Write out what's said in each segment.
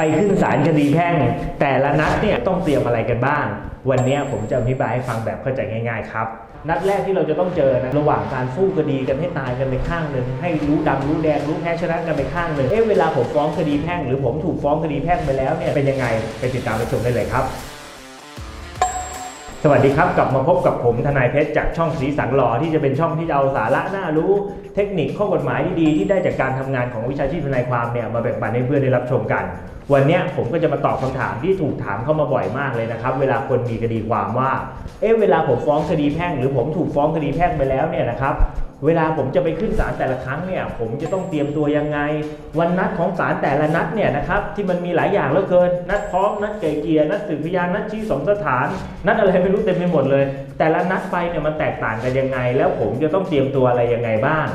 ไปขึ้นศาลคดีแพ่ง แต่ละนัดเนี่ยต้องเตรียมอะไรกันบ้าง วันนี้ผมจะอธิบายให้ฟังแบบเข้าใจง่าย ๆ ครับ นัดแรกที่เราจะต้องเจอนะระหว่างการสู้คดีกันให้ตายกันไปข้างหนึ่งให้รู้ดำรู้แดงรู้แพ้ชนะกันไปข้างหนึ่งเอ๊ะเวลาผมฟ้องคดีแพ่ง หรือผมถูกฟ้องคดีแพ่งไปแล้วเนี่ยเป็นยังไงไปติดตามไปชมได้เลยครับสวัสดีครับกลับมาพบกับผมทนายเพชรจากช่องสีสันหล่อที่จะเป็นช่องที่จะเอาสาระน่ารู้เทคนิคข้อกฎหมายดีๆที่ได้จากการทำงานของวิชาชีพทนายความเนี่ยมาแบ่งปันให้เพื่อนได้รับชมกัน วันนี้ผมก็จะมาตอบคำถามที่ถูกถามเข้ามาบ่อยมากเลยนะครับ เวลาคนมีคดีความว่า เอ๊ะเวลาผมฟ้องคดีแพ่ง หรือผมถูกฟ้องคดีแพ่งไปแล้วเนี่ยนะครับ เวลาผมจะไปขึ้นศาลแต่ละครั้งเนี่ย ผมจะต้องเตรียมตัวยังไง วันนัดของศาลแต่ละนัดเนี่ยนะครับที่มันมีหลายอย่างเหลือเกิน นัดพร้อมนัดไกลเกลี่ยนัดสืบพยานนัดชี้สองสถาน นัดอะไรไม่รู้เต็มไปหมดเลย แต่ละนัดไปเนี่ยมันแตกต่างกันยังไง แล้วผมจะต้องเตรียมตัวอะไรยังไงบ้าง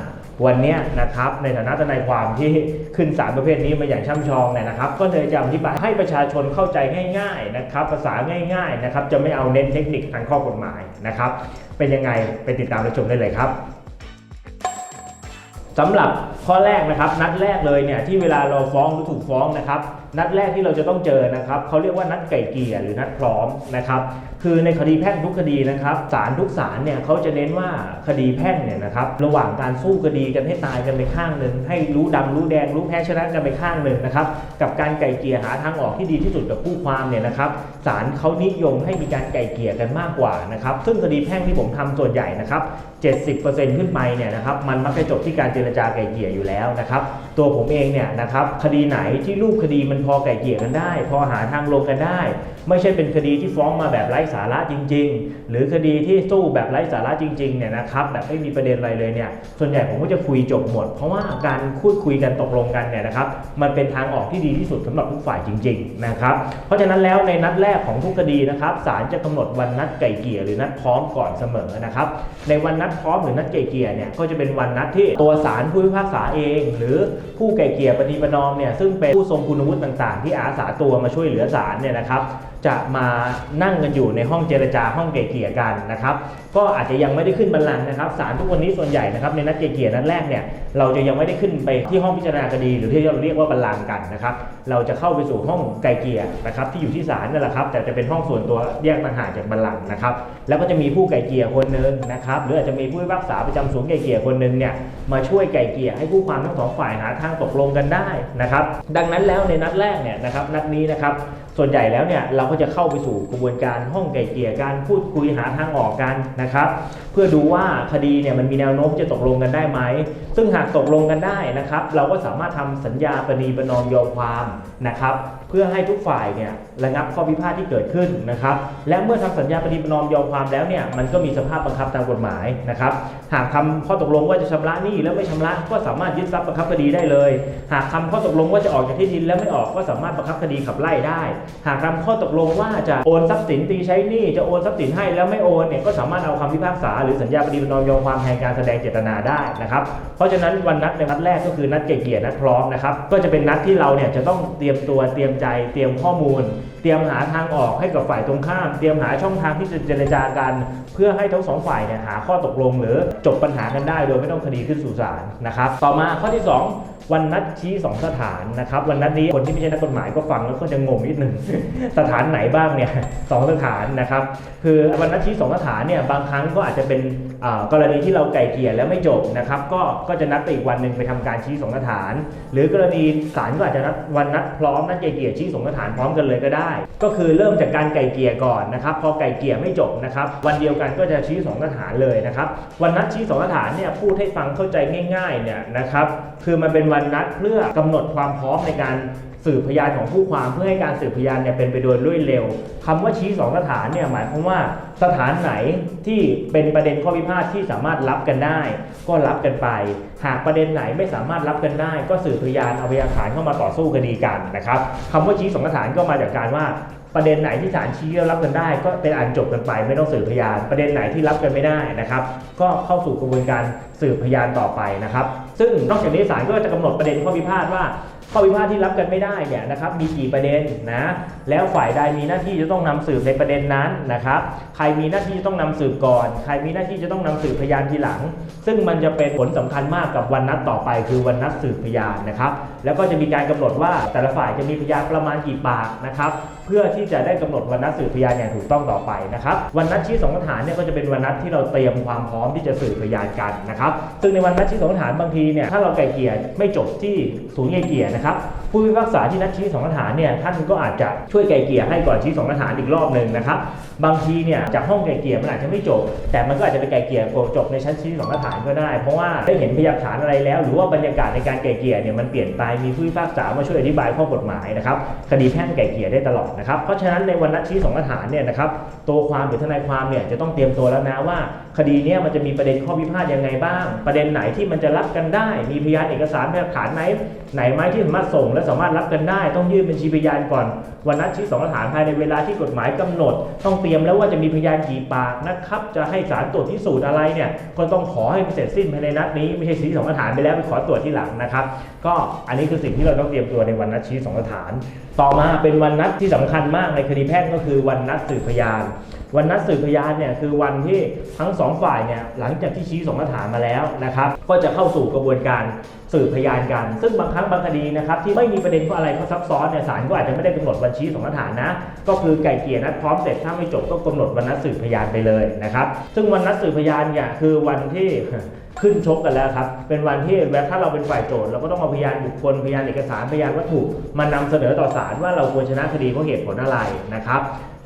วันนี้นะครับในฐานะทนายความที่ขึ้นศาลประเภทนี้มาอย่างช่ำชองเนี่ยนะครับ ก็เลยจะอธิบายให้ประชาชนเข้าใจง่าย ๆนะครับ ภาษาง่าย ๆนะครับ จะไม่เอาเน้นเทคนิคทางข้อกฎหมายนะครับ เป็นยังไงไปติดตามรับชมได้เลยครับสำหรับข้อแรกนะครับ นัดแรกเลยเนี่ยที่เวลาเราฟ้องหรือถูกฟ้องนะครับ นัดแรกที่เราจะต้องเจอนะครับเขาเรียกว่านัดไก่เกี่ยหรือนัดพร้อมนะครับคือในคดีแพ่งทุกคดีนะครับศาลทุกศาลเนี่ยเขาจะเน้นว่าคดีแพ่งเนี่ยนะครับระหว่างการสู้คดีกันให้ตายกันไปข้างหนึ่งให้รู้ดำรู้แดงรู้แพ้ชนะกันไปข้างหนึ่งนะครับกับการไก่เกี่ยหาทางออกที่ดีที่สุดกับผู้ความเนี่ยนะครับศาลเขานิยมให้มีการไก่เกี่ยกันมากกว่านะครับซึ่งคดีแพ่งที่ผมทำส่วนใหญ่นะครับ70%ขึ้นไปเนี่ยนะครับมันมักจะจบที่การเจรจาไก่เกี่ยอยู่แล้วนะครับ ตัวผมเองเนี่ยนะครับคดีไหนที่รูปคดีมันพอไก่เกลี่ยกันได้ พอหาทางลงกันได้ไม่ใช่เป็นคดีที่ฟ้องมาแบบไร้สาระจริง ๆ หรือคดีที่สู้แบบไร้สาระจริงๆเนี่ยนะครับแบบไม่มีประเด็นอะไรเลยเนี่ยส่วนใหญ่ผมก็จะคุยจบหมด เพราะว่าการพูดคุยกันตกลงกันเนี่ยนะครับมันเป็นทางออกที่ดีที่สุดสำหรับทุกฝ่ายจริงๆนะครับเพราะฉะนั้นแล้วในนัดแรกของทุกคดีนะครับศาลจะกำหนดวันนัดไก่เกลี่ยหรือนัดพร้อมก่อนเสมอนะครับในวันนัดพร้อมหรือนัดไก่เกลี่ยเนี่ยก็จะเป็นวันนัดที่ตัวศาลผู้พิพากษาเอง หรือผู้ไก่เกลี่ยปฏิปนอมเนี่ยซึ่งเป็นผู้ทรงคุณวุฒิต่าง ๆ ที่อาสาตัวมาช่วยเหลือศาลเนี่ยนะครับ จะมานั่งกันอยู่ในห้องเจรจาห้องไกลเกลี่ยกันนะครับก็อาจจะยังไม่ได้ขึ้นบัลลังก์นะครับศาลทุกวันนี้ส่วนใหญ่นะครับในนัดไกลเกลี่ยนัดแรกเนี่ยเราจะยังไม่ได้ขึ้นไปที่ห้องพิจารณาคดี หรือที่เราเรียกว่าบัลลังก์กันนะครับเราจะเข้าไปสู่ห้องไกลเกลี่ยนะครับที่อยู่ที่ศาลนั่นแหละครับแต่จะเป็นห้องส่วนตัวแยกต่างหากจากบัลลังก์นะครับแล้วก็จะมีผู้ไกลเกลี่ยคนหนึ่งนะครับหรืออาจจะมีผู้พิพากษาประจำศูนย์ไกลเกลี่ยคนหนึ่งเนี่ยมาช่วยไกลเกลี่ยให้ผู้ความทั้งสองฝ่ายหาทางตกลงกันได้นะครับดังนั้นแล้วในนัดแรกเนี่ยนะครับนัดนี้นะครับส่วนใหญ่แล้วเนี่ยเราก็จะเข้าไปสู่กระบวนการห้องไกลเกลี่ยการพูดคุยหาทางออกกันนะครับ เพื่อดูว่าคดีเนี่ยมันมีแนวโน้มจะตกลงกันได้ไหม ซึ่งหากตกลงกันได้นะครับ เราก็สามารถทำสัญญาปณีประนอมยอมความนะครับ เพื่อให้ทุกฝ่ายเนี่ยระงับข้อพิพาทที่เกิดขึ้นนะครับ และเมื่อทำสัญญาปณีประนอมยอมความแล้วเนี่ยมันก็มีสภาพบังคับตามกฎหมายนะครับ หากทำข้อตกลงว่าจะชำระหนี้แล้วไม่ชำระก็สามารถยึดทรัพย์บังคับคดีได้เลย หากทำข้อตกลงว่าจะออกจากที่ดินแล้วไม่ออกก็สามารถบังคับคดีขับไล่ได้ หากทำข้อตกลงว่าจะโอนทรัพย์สินตีใช้หนี้จะโอนทรัพย์สินให้แล้วไม่โอนเนี่ยก็สามารถเอาคำพิพากษาหรือสัญญาปณีประนอมยอมความแทนการแสดงเจตนาได้นะครับ เพราะฉะนั้นวันนัดในนัดแรกก็คือนัดไกลเกลี่ยนัดพร้อมนะครับ ก็จะเป็นนัดที่เราเนี่ยจะต้องเตรียมตัวเตรียมใจเตรียมข้อมูล เตรียมหาทางออกให้กับฝ่ายตรงข้าม เตรียมหาช่องทางที่จะเจรจากัน เพื่อให้ทั้งสองฝ่ายเนี่ยหาข้อตกลง หรือจบปัญหากันได้โดยไม่ต้องคดีขึ้นสู่ศาลนะครับ ต่อมาข้อที่ 2วันนัดชี้2สถานนะครับวันนัดนี้คนที่ไม่ใช่นักกฎหมายก็ฟังแล้วก็จะงงนิดหนึ่งสถานไหนบ้างเนี่ยสองสถานนะครับคือวันนัดชี้สองสถานเนี่ยบางครั้งก็อาจจะเป็นกรณีที่เราไก่เกลี่ยแล้วไม่จบนะครับก็ก็จะนัดไปอีกวันหนึ่งไปทำการชี้สองสถาน หรือกรณีศาลก็อาจจะนัดวันนัดพร้อมนัดไก่เกลี่ยชี้สองสถานพร้อมกันเลยก็ได้ก็คือเริ่มจากการไก่เกลี่ยก่อนนะครับ พอไก่เกลี่ยไม่จบนะครับ วันเดียวกันก็จะชี้สองสถานเลยนะครับ วันนัดชี้สองสถานเนี่ยพูดให้ฟังเข้าใจง่ายๆเนี่ยนะครับ คือมันเป็นวันนัดเพื่อกำหนดความพร้อมในการ สืบพยานของผู้ความเพื่อให้การสืบพยานเนี่ยเป็นไปโดยรวดเร็วคำว่าชี้สองสถานเนี่ยหมายความว่าสถานไหนที่เป็นประเด็นข้อพิพาทที่สามารถรับกันได้ ก็รับกันไป หากประเด็นไหนไม่สามารถรับกันได้ ก็สืบพยานเอาพยานฐานเข้ามาต่อสู้คดีกันนะครับคำว่าชี้สองสถานก็มาจากการว่าประเด็นไหนที่ศาลชี้แล้วรับกันได้ ก็เป็นอันจบกันไปไม่ต้องสืบพยาน ประเด็นไหนที่รับกันไม่ได้นะครับ ก็เข้าสู่กระบวนการสืบพยานต่อไปนะครับ ซึ่งนอกจากนี้ศาลก็จะกำหนดประเด็นข้อพิพาทว่า ข้อพิพาทที่รับกันไม่ได้เนี่ยนะครับมีกี่ประเด็นนะแล้วฝ่ายใดมีหน้าที่จะต้องนำสืบในประเด็นนั้นนะครับใครมีหน้าที่จะต้องนำสืบก่อน ใครมีหน้าที่จะต้องนำสืบพยานทีหลัง ซึ่งมันจะเป็นผลสำคัญมากกับวันนัดต่อไป คือวันนัดสืบพยานนะครับแล้วก็จะมีการกำหนดว่าแต่ละฝ่ายจะมีพยานประมาณกี่ปากนะครับเพื่อที่จะได้กำหนดวันนัดสืบพยานอย่างถูกต้องต่อไปนะครับวันนัดชี้สองสถานเนี่ยก็จะเป็นวันนัดที่เราเตรียมความพร้อมที่จะสืบพยานกันนะครับซึ่งในวันนัดชี้สองสถานบางทีเนี่ยถ้าเราไกลเกลี่ยไม่จบที่ศูนย์ไกลเกลี่ยนะครับผู้พิพากษาที่นัดชี้สองสถานเนี่ยท่านก็อาจจะช่วยไกลเกลี่ยให้ก่อนชี้สองสถานอีกรอบหนึ่งนะครับบางทีเนี่ยจากห้องไกลเกลี่ยมันอาจจะไม่จบ แต่มันก็อาจจะไปไกลเกลี่ยจบในชั้นชี้สองสถานก็ได้ เพราะว่าได้เห็นพยานฐานอะไรแล้ว หรือว่าบรรยากาศในการไกลเกลี่ยเนี่ยมันเปลี่ยนไปมีผู้พิพากษามาช่วยอธิบายข้อกฎหมายนะครับคดีแพ่งไกลเกี่ยได้ตลอดนะครับเพราะฉะนั้นในวันนัดชี้สองสถานเนี่ยนะครับตัวความหรือทนายความเนี่ยจะต้องเตรียมตัวแล้วนะว่า คดีนี้มันจะมีประเด็นข้อพิพาทยังไงบ้าง ประเด็นไหนที่มันจะรับกันได้ มีพยานเอกสารพยานหลักฐานไหนไหนไหมที่สามารถส่งและสามารถรับกันได้ ต้องยื่นเป็นชีพยานก่อน วันนัดชี้สองสถานภายในเวลาที่กฎหมายกำหนด ต้องเตรียมแล้วว่าจะมีพยานกี่ปากนะครับ จะให้ศาลตรวจพิสูจน์อะไรเนี่ยก็ต้องขอให้เสร็จสิ้นภายในนัดนี้ไม่ใช่ชี้สองสถานไปแล้วไปขอตรวจที่หลังนะครับก็อันนี้คือสิ่งที่เราต้องเตรียมตัวในวันนัดชี้สองสถาน ต่อมาเป็นวันนัดที่สำคัญมากในคดีแพ่งก็คือวันนัดสืบพยาน วันนัดสืบพยานเนี่ยคือวันที่ทั้งสองฝ่ายเนี่ยหลังจากที่ชี้สองสถานมาแล้วนะครับ ก็จะเข้าสู่กระบวนการสืบพยานกัน ซึ่งบางครั้งบางคดีนะครับที่ไม่มีประเด็นเพราะอะไรเขาซับซ้อนเนี่ยศาลก็อาจจะไม่ได้กำหนดวันชี้สองสถานนะ ก็คือไก่เกลี่ยนัดพร้อมเสร็จถ้าไม่จบก็กำหนดวันนัดสืบพยานไปเลยนะครับ ซึ่งวันนัดสืบพยานเนี่ยคือวันที่ขึ้นชกกันแล้วครับ เป็นวันที่ถ้าเราเป็นฝ่ายโจทย์เราก็ต้องเอาพยานบุคคลพยานเอกสารพยานวัตถุ มานำเสนอต่อศาลว่าเราควรชนะคดีเพราะเหตุผลอะไรนะครับ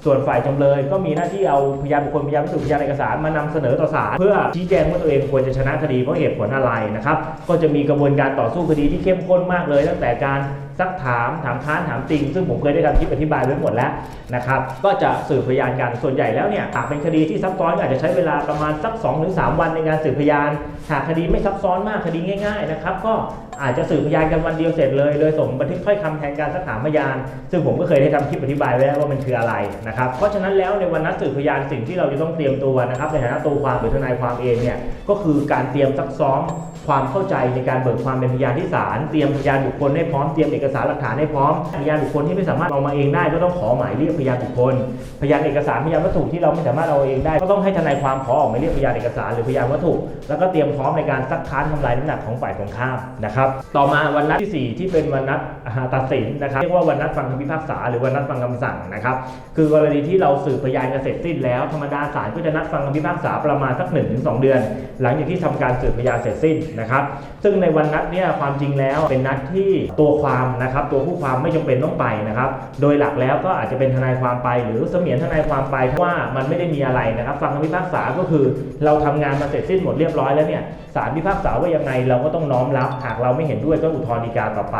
ส่วนฝ่ายจำเลยก็มีหน้าที่เอาพยานบุคคลพยานวัตถุพยานเอกสารมานำเสนอต่อศาลเพื่อชี้แจงว่าตัวเองควรจะชนะคดีเพราะเหตุผลอะไรนะครับก็จะมีกระบวนการต่อสู้คดีที่เข้มข้นมากเลย ตั้งแต่การ ซักถามถามค้านถามจริง ซึ่งผมเคยได้ทำคลิปอธิบายไว้หมดแล้วนะครับก็จะสืบพยานกันส่วนใหญ่แล้วเนี่ยหากเป็นคดีที่ซับซ้อนอาจจะใช้เวลาประมาณสัก2-3วันในการสืบพยาน หากคดีไม่ซับซ้อนมากคดีง่ายๆนะครับก็อาจจะสืบพยานกันวันเดียวเสร็จเลยโดยส่งบันทึกถ้อยคำแทนการสักถามพยาน ซึ่งผมก็เคยได้ทำคลิปอธิบายไว้แล้วว่ามันคืออะไรนะครับเพราะฉะนั้นแล้วในวันนัดสืบพยานสิ่งที่เราจะต้องเตรียมตัวนะครับในฐานะตัวความหรือทนายความเองเนี่ยก็คือการเตรียมซักซ้อม ความเข้าใจในการเบิกความเป็นพยานที่ศาลเตรียมพยานบุคคลให้พร้อมเตรียมเอกสารหลักฐานให้พร้อมพยานบุคคลที่ไม่สามารถเอามาเองได้ก็ต้องขอหมายเรียกพยานบุคคล พยานเอกสารพยานวัตถุที่เราไม่สามารถเอาเองได้ ก็ต้องให้ทนายความขอออกหมายเรียกพยานเอกสารหรือพยานวัตถุ แล้วก็เตรียมพร้อมในการซักค้านทำลายน้ำหนักของฝ่ายตรงข้ามนะครับต่อมาวันนัดที่ 4 ที่เป็นวันนัดตัดสินนะครับเรียกว่าวันนัดฟังคำพิพากษา หรือวันนัดฟังคำสั่งนะครับคือกรณีที่เราสืบพยานกันเสร็จสิ้นแล้วธรรมดาศาลก็จะนัดฟังคำพิพากษาประมาณสัก1-2 เดือน หลังจากที่ทำการสืบพยานเสร็จสิ้นนะครับ ซึ่งในวันนัดเนี่ยความจริงแล้วเป็นนัดที่ตัวความนะครับ ตัวผู้ความไม่จำเป็นต้องไปนะครับ โดยหลักแล้วก็อาจจะเป็นทนายความไป หรือเสมียนทนายความไปเพราะว่ามันไม่ได้มีอะไรนะครับ ฟังคำพิพากษาก็คือ เราทำงานมาเสร็จสิ้นหมดเรียบร้อยแล้วเนี่ย ศาลพิพากษาว่ายังไงเราก็ต้องน้อมรับ หากเราไม่เห็นด้วยก็อุทธรณ์ฎีกาต่อไป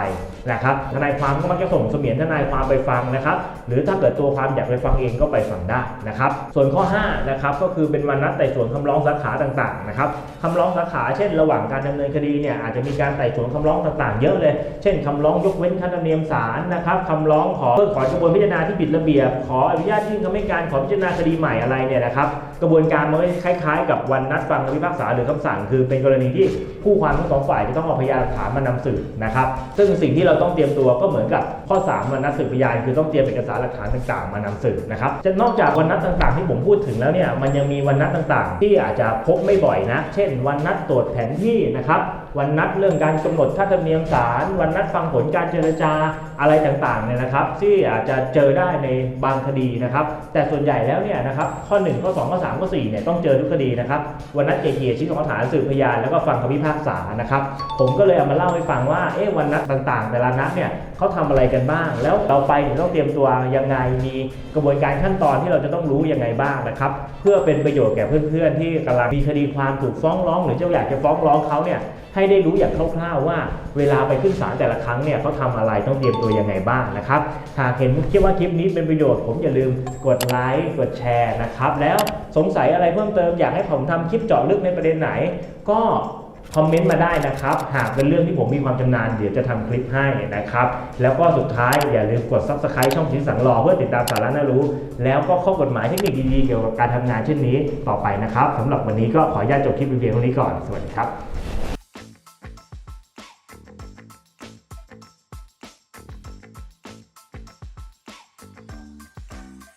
นะครับทนายความก็มักจะส่งเสมียนทนายความไปฟังนะครับหรือถ้าเกิดตัวความอยากไปฟังเองก็ไปฟังได้นะครับส่วนข้อ5นะครับก็คือเป็นวันนัดไต่สวนคำร้องสาขาต่างๆนะครับคำร้องสาขาเช่น ระหว่างการดำเนินคดีเนี่ยอาจจะมีการไต่สวนคำร้องต่างๆ เยอะเลย เช่นคำร้องยกเว้นค่าธรรมเนียมศาลนะครับคำร้องขอเพิกถอนกระบวนพิจารณาที่ผิดระเบียบ ขออนุญาตยื่นคำให้การขอพิจารณาคดีใหม่อะไรเนี่ยนะครับกระบวนการมันก็คล้าย ๆ กับวันนัดฟังคำพิพากษาหรือคำสั่งคือเป็นกรณีที่ผู้ความทั้งสองฝ่ายจะต้องเอาพยานหลักฐานมานำสืบนะครับ ซึ่งสิ่งที่เราต้องเตรียมตัวก็เหมือนกับข้อ3วันนัดสืบพยานคือต้องเตรียมเอกสารหลักฐานต่างๆ มานำสืบนะครับจะนอกจากวันนัดต่างๆ ที่ผมพูดถึงแล้วเนี่ยมันยังมีวันนัดต่างๆ ที่อาจจะพบไม่บ่อยนะ เช่น วันนัดตรวจแผนที่นะครับวันนัดเรื่องการกำหนดค่าธรรมเนียมศาลวันนัดฟังผลการเจรจาอะไรต่างๆเนี่ยนะครับ ที่อาจจะเจอได้ในบางคดีนะครับ แต่ส่วนใหญ่แล้วเนี่ยนะครับข้อ 1 ข้อ 2 ข้อ 3 ข้อ4เนี่ยต้องเจอทุกคดีนะครับวันนัดเกียรติชี้ของฐานสืบพยานแล้วก็ฟังคำพิพากษานะครับ ผมก็เลยเอามาเล่าให้ฟังว่าเอ๊ะวันนัดต่างๆ แต่ละนัดเนี่ย เขาทำอะไรกันบ้าง แล้วเราไปเนี่ยต้องเตรียมตัวยังไงมีกระบวนการขั้นตอนที่เราจะต้องรู้ยังไงบ้างนะครับ เพื่อเป็นประโยชน์แก่เพื่อนๆ ที่กำลังมีคดีความถูกฟ้องร้อง หรือเจ้าอยากจะฟ้องร้องเขาเนี่ยให้ได้รู้อย่างคร่าวๆว่า เวลาไปขึ้นศาลแต่ละครั้งเนี่ยเขาทำอะไรต้องเตรียมตัวยังไงบ้างนะครับหากเห็นคิดว่าคลิปนี้เป็นประโยชน์ผมอย่าลืมกดไลค์กดแชร์นะครับแล้วสงสัยอะไรเพิ่มเติมอยากให้ผมทำคลิปเจาะลึกในประเด็นไหน ก็ คอมเมนต์มาได้นะครับ หากเป็นเรื่องที่ผมมีความชำนาญเดี๋ยวจะทำคลิปให้นะครับ แล้วก็สุดท้ายอย่าลืมกด subscribe ช่องชินสังรอเพื่อติดตามสาระน่ารู้ แล้วก็ข้อกฎหมายเทคนิคดีๆเกี่ยวกับการทำงานเช่นนี้ต่อไปนะครับสำหรับวันนี้ก็ขออนุญาตจบคลิปเพียงเท่านี้ก่อน สวัสดีครับ